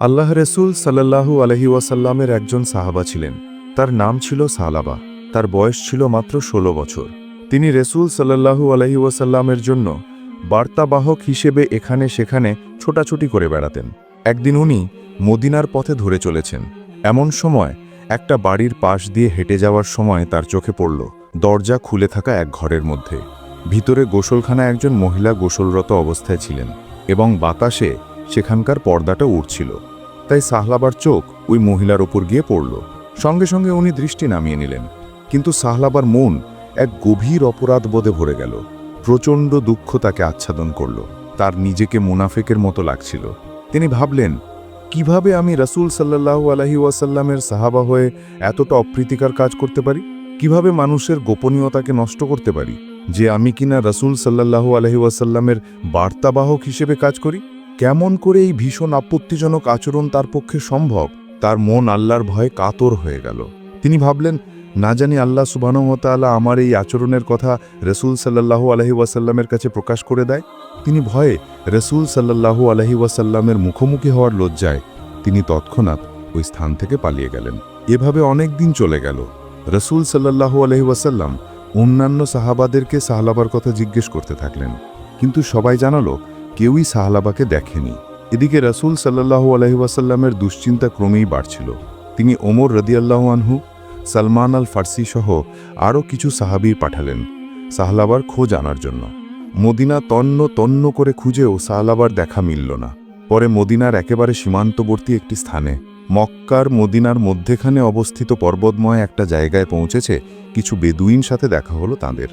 আল্লাহ রসুল সাল্লাল্লাহু আলহি ওয়াসাল্লামের একজন সাহাবা ছিলেন। তার নাম ছিল সালাবা। তার বয়স ছিল মাত্র ১৬ বছর। তিনি রসুল সাল্লাল্লাহু আলহি ওয়াসাল্লামের জন্য বার্তাবাহক হিসেবে এখানে সেখানে ছোটাছুটি করে বেড়াতেন। একদিন উনি মদিনার পথে ধরে চলেছেন। এমন সময় একটা বাড়ির পাশ দিয়ে হেঁটে যাওয়ার সময় তার চোখে পড়ল দরজা খুলে থাকা এক ঘরের মধ্যে। ভিতরে গোসলখানা একজন মহিলা গোসলরত অবস্থায় ছিলেন এবং বাতাসে সেখানকার পর্দাটা উড়ছিল। তাই সাহলাবার চোখ ওই মহিলার ওপর গিয়ে পড়ল। সঙ্গে সঙ্গে উনি দৃষ্টি নামিয়ে নিলেন। কিন্তু সাহলাবার মন এক গভীর অপরাধ বোধে ভরে গেল। প্রচণ্ড দুঃখ তাকে আচ্ছাদন করল। তার নিজেকে মুনাফেকের মতো লাগছিল। তিনি ভাবলেন, কীভাবে আমি রাসূল সাল্লাল্লাহু আলহি ওয়াসাল্লামের সাহাবা হয়ে এতটা অপ্রীতিকার কাজ করতে পারি? কীভাবে মানুষের গোপনীয়তাকে নষ্ট করতে পারি? যে আমি কিনা রাসূল সাল্লাল্লাহু আলহি ওয়াসাল্লামের বার্তাবাহক হিসেবে কাজ করি? কেমন করে এই ভীষণ আপত্তিজনক আচরণ তার পক্ষে সম্ভব? তার মন আল্লাহর ভয়ে কাতর হয়ে গেল। তিনি ভাবলেন, না জানি আল্লাহ সুবানহতালা আমার এই আচরণের কথা রসুল সাল্লাহু আলহি ওয়াসাল্লামের কাছে প্রকাশ করে দেয়? তিনি ভয়ে রসুল সাল্লাহু আলহি ওয়াসাল্লামের মুখোমুখি হওয়ার লজ্জায় তিনি তৎক্ষণাৎ ওই স্থান থেকে পালিয়ে গেলেন। এভাবে অনেক দিন চলে গেল। রসুল সাল্লাহু আলহি ওয়াসাল্লাম অন্যান্য সাহাবাদেরকে সাহলাবার কথা জিজ্ঞেস করতে থাকলেন। কিন্তু সবাই জানালো কেউই সাহলাবাকে দেখেনি। এদিকে রসুল সাল্লাহু আলহিবাসাল্লামের দুশ্চিন্তা ক্রমেই বাড়ছিল। তিনি ওমর রদিয়াল্লাহ আনহু, সালমান আল ফার্সি সহ আরও কিছু সাহাবি পাঠালেন সাহলাবার খোঁজ আনার জন্য। মদিনা তন্ন তন্ন করে খুঁজেও সাহলাবার দেখা মিলল না। পরে মদিনার একেবারে সীমান্তবর্তী একটি স্থানে, মক্কার মদিনার মধ্যেখানে অবস্থিত পর্বতময় একটা জায়গায় পৌঁছেছে কিছু বেদুইন সাথে দেখা হলো তাঁদের।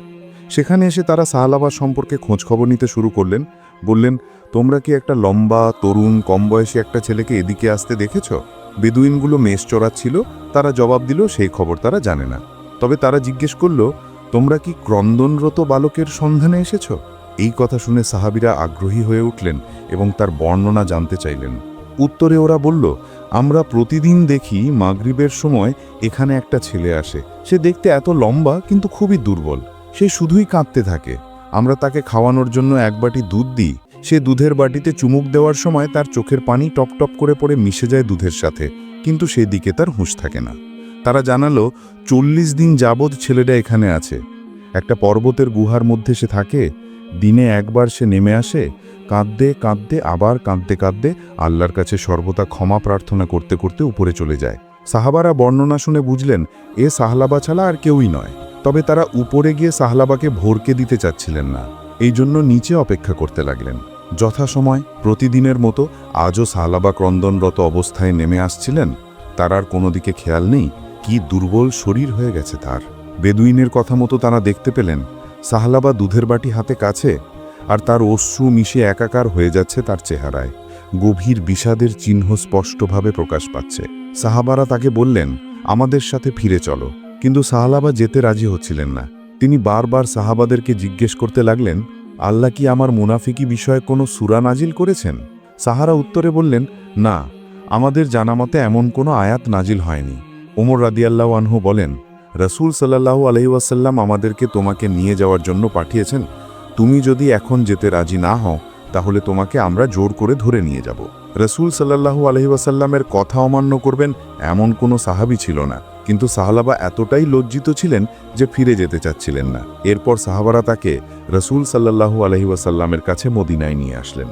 সেখানে এসে তারা সাহালাবার সম্পর্কে খোঁজখবর নিতে শুরু করলেন বললেন, তোমরা কি একটা লম্বা, তরুণ কম বয়সী একটা ছেলেকে এদিকে আসতে দেখেছ? বেদুইনগুলো মেষ চড়াচ্ছিল, তারা জবাব দিল, সেই খবর তারা জানে না। তবে তারা জিজ্ঞেস করল, তোমরা কি ক্রন্দনরত বালকের সন্ধানে এসেছ? এই কথা শুনে সাহাবিরা আগ্রহী হয়ে উঠলেন এবং তার বর্ণনা জানতে চাইলেন। উত্তরে ওরা বলল, আমরা প্রতিদিন দেখি মাগরিবের সময় এখানে একটা ছেলে আসে। সে দেখতে এত লম্বা, কিন্তু খুবই দুর্বল। সে শুধুই কাঁদতে থাকে। আমরা তাকে খাওয়ানোর জন্য এক বাটি দুধ দিই সে দুধের বাটিতে চুমুক দেওয়ার সময় তার চোখের পানি টপ টপ করে পড়ে মিশে যায় দুধের সাথে, কিন্তু সেদিকে তার হুঁশ থাকে না। তারা জানালো, চল্লিশ দিন যাবৎ ছেলেটা এখানে আছে। একটা পর্বতের গুহার মধ্যে সে থাকে, দিনে একবার সে নেমে আসে, কাঁদতে কাঁদতে, আবার কাঁদতে কাঁদতে আল্লাহর কাছে সর্বদা ক্ষমা প্রার্থনা করতে করতে উপরে চলে যায়। সাহাবারা বর্ণনা শুনে বুঝলেন, এ সাহলাবা ছাড়া আর কেউই নয়। তবে তারা উপরে গিয়ে সাহলাবাকে ভোরকে দিতে চাচ্ছিলেন না। এই জন্য নিচে অপেক্ষা করতে লাগলেন। যথাসময় প্রতিদিনের মতো আজও সাহলাবা ক্রন্দনরত অবস্থায় নেমে আসছিলেন, তার আর কোনো দিকে খেয়াল নেই, কি দুর্বল শরীর হয়ে গেছে তার। বেদুইনের কথা মতো তারা দেখতে পেলেন, সাহলাবা দুধের বাটি হাতে কাছে, আর তার অশ্রু মিশে একাকার হয়ে যাচ্ছে তার চেহারায়। গভীর বিষাদের চিহ্ন স্পষ্টভাবে প্রকাশ পাচ্ছে। সাহাবারা তাকে বললেন, আমাদের সাথে ফিরে চলো। কিন্তু সাহালাবা যেতে রাজি হচ্ছিলেন না। তিনি বারবার সাহাবাদেরকে জিজ্ঞেস করতে লাগলেন আল্লাহ কি আমার মুনাফিকি বিষয়ে কোনো সুরা নাজিল করেছেন? সাহারা উত্তরে বললেন, না, আমাদের জানামতে এমন কোনো আয়াত নাজিল হয়নি। ওমর রাদিয়াল্লাহ আনহু বলেন, রসুল সাল্লাহু আলহিউসাল্লাম আমাদেরকে তোমাকে নিয়ে যাওয়ার জন্য পাঠিয়েছেন। তুমি যদি এখন যেতে রাজি না হও, তাহলে তোমাকে আমরা জোর করে ধরে নিয়ে যাব। রসুল সাল্লাহু আলহিউসাল্লামের কথা অমান্য করবেন এমন কোনো সাহাবি ছিল না। কিন্তু সাহালাবা এতটাই লজ্জিত ছিলেন যে ফিরে যেতে চাচ্ছিলেন না। এরপর সাহাবারা তাকে রসুল সাল্লাহু আলহিউসাল্লামের কাছে মদিনায় নিয়ে আসলেন।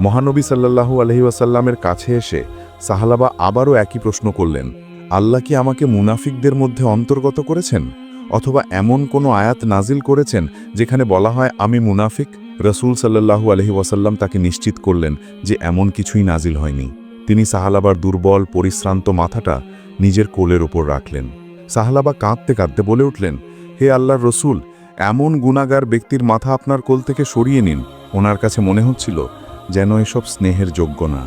মহানবী সাল্লাহু আলহিউসাল্লামের কাছে এসে সাহালাবা আবারও একই প্রশ্ন করলেন, আল্লাহ কি আমাকে মুনাফিকদের মধ্যে অন্তর্গত করেছেন? অথবা এমন কোনো আয়াত নাজিল করেছেন যেখানে বলা হয়, আমি মুনাফিক? রসুল সাল্লাহু আলহি ওয়াসাল্লাম তাকে নিশ্চিত করলেন যে এমন কিছুই নাজিল হয়নি। তিনি সাহালাবার দুর্বল, পরিশ্রান্ত মাথাটা নিজের কোলের ওপর রাখলেন। সাহালাবা কাঁদতে কাঁদতে বলে উঠলেন, হে আল্লাহর রসুল, এমন গুণাগার ব্যক্তির মাথা আপনার কোল থেকে সরিয়ে নিন। ওনার কাছে মনে হচ্ছিল যেন এসব স্নেহের যোগ্য না।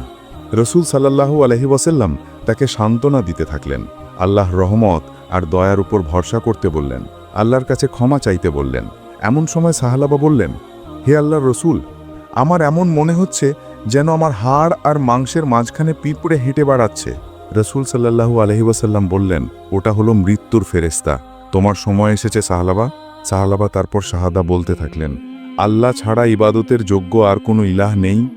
রসুল সাল্লাহু আলহি ওয়াসাল্লাম তাকে সান্ত্বনা দিতে থাকলেন। আল্লাহ রহমত আর দয়ার উপর ভরসা করতে বললেন। আল্লাহর কাছে ক্ষমা চাইতে বললেন। এমন সময় সাহালাবা বললেন, হে আল্লাহর রসুল, আমার এমন মনে হচ্ছে যেন আমার হাড় আর মাংসের মাঝখানে পিঁপড়ে হেঁটে বাড়াচ্ছে। রসুল সাল্লাহু আলহি ওয়াসাল্লাম বললেন, ওটা হলো মৃত্যুর ফেরেস্তা তোমার সময় এসেছে, সাহালাবা? সাহালাবা তারপর শাহাদা বলতে থাকলেন, আল্লাহ ছাড়া ইবাদতের যোগ্য আর কোনো ইলাহ নেই।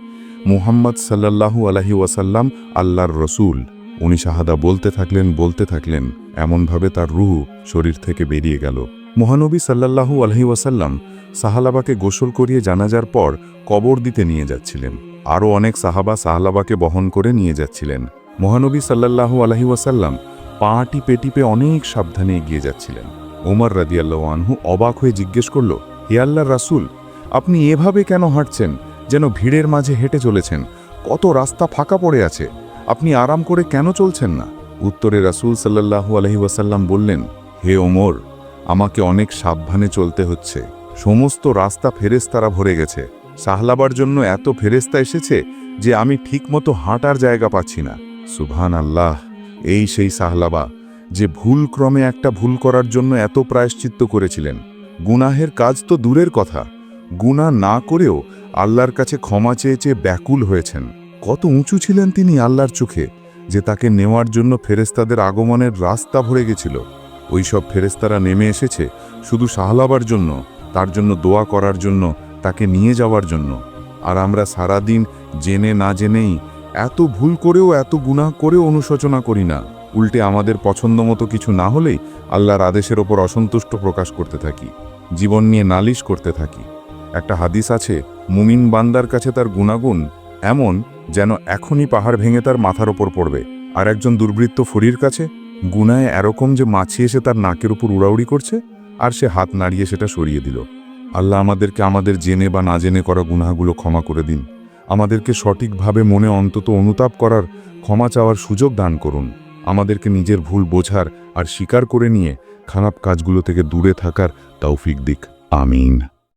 মুহাম্মদ সাল্লাল্লাহু আলহি ওয়াসাল্লাম আল্লাহর রসুল। উনি শাহাদা বলতে থাকলেন বলতে থাকলেন, এমনভাবে তার রুহ শরীর থেকে বেরিয়ে গেল। মহানবী সাল্লাল্লাহু আলহি ওয়াসাল্লাম সাহালাবাকে গোসল করিয়ে জানাজার পর কবর দিতে নিয়ে যাচ্ছিলেন। আরও অনেক সাহাবা সাহালাবাকে বহন করে নিয়ে যাচ্ছিলেন। মহানবী সাল্লাল্লাহু আলহি ওয়াসাল্লাম পা টিপে টিপে অনেক সাবধানে এগিয়ে যাচ্ছিলেন। ওমর রাদিয়াল্লাহ আনহু অবাক হয়ে জিজ্ঞেস করল, হে আল্লাহ রাসূল, আপনি এভাবে কেন হাঁটছেন? যেন ভিড়ের মাঝে হেঁটে চলেছেন, কত রাস্তা ফাঁকা পড়ে আছে, আপনি আরাম করে কেন চলছেন না? উত্তরে রাসূল সাল্লাল্লাহু আলহি ওয়াসাল্লাম বললেন, হে ওমর, আমাকে অনেক সাবধানে চলতে হচ্ছে। সমস্ত রাস্তা ফেরেস্তারা ভরে গেছে। সাহলাবার জন্য এত ফেরেস্তা এসেছে যে আমি ঠিকমতো হাঁটার জায়গা পাচ্ছি না। সুবহান আল্লাহ এই সেই সাহলাবা, যে ভুল ক্রমে একটা ভুল করার জন্য এত প্রায়শ্চিত্ত করেছিলেন। গুনাহের কাজ তো দূরের কথা। গুনাহ না করেও আল্লাহর কাছে ক্ষমা চেয়ে চেয়ে ব্যাকুল হয়েছেন। কত উঁচু ছিলেন তিনি আল্লাহর চোখে, যে তাকে নেওয়ার জন্য ফেরেস্তাদের আগমনের রাস্তা ভরে গেছিল। ওইসব ফেরেস্তারা নেমে এসেছে শুধু সাহলাবার জন্য, তার জন্য দোয়া করার জন্য তাকে নিয়ে যাওয়ার জন্য। আর আমরা সারাদিন জেনে না জেনেই এত ভুল করেও, এত গুনাহ করেও অনুশোচনা করি না। উল্টে আমাদের পছন্দ মতো কিছু না হলেই আল্লাহর আদেশের ওপর অসন্তুষ্ট প্রকাশ করতে থাকি, জীবন নিয়ে নালিশ করতে থাকি। একটা হাদিস আছে, মুমিন বান্দার কাছে তার গুণাগুণ এমন যেন এখনই পাহাড় ভেঙে তার মাথার ওপর পড়বে। আর একজন দুর্বৃত্ত ফরির কাছে গুনায় এরকম যে মাছি এসে তার নাকের উপর উড়াউড়ি করছে, আর সে হাত নাড়িয়ে সেটা সরিয়ে দিল। আল্লাহ আমাদেরকে আমাদের জেনে বা না জেনে করা গুনাহগুলো ক্ষমা করে দিন। আমাদেরকে সঠিকভাবে মনে অন্তত অনুতাপ করার ক্ষমা চাওয়ার সুযোগ দান করুন। আমাদেরকে নিজের ভুল বোঝার আর স্বীকার করে নিয়ে খারাপ কাজগুলো থেকে দূরে থাকার তৌফিক দিক। আমিন।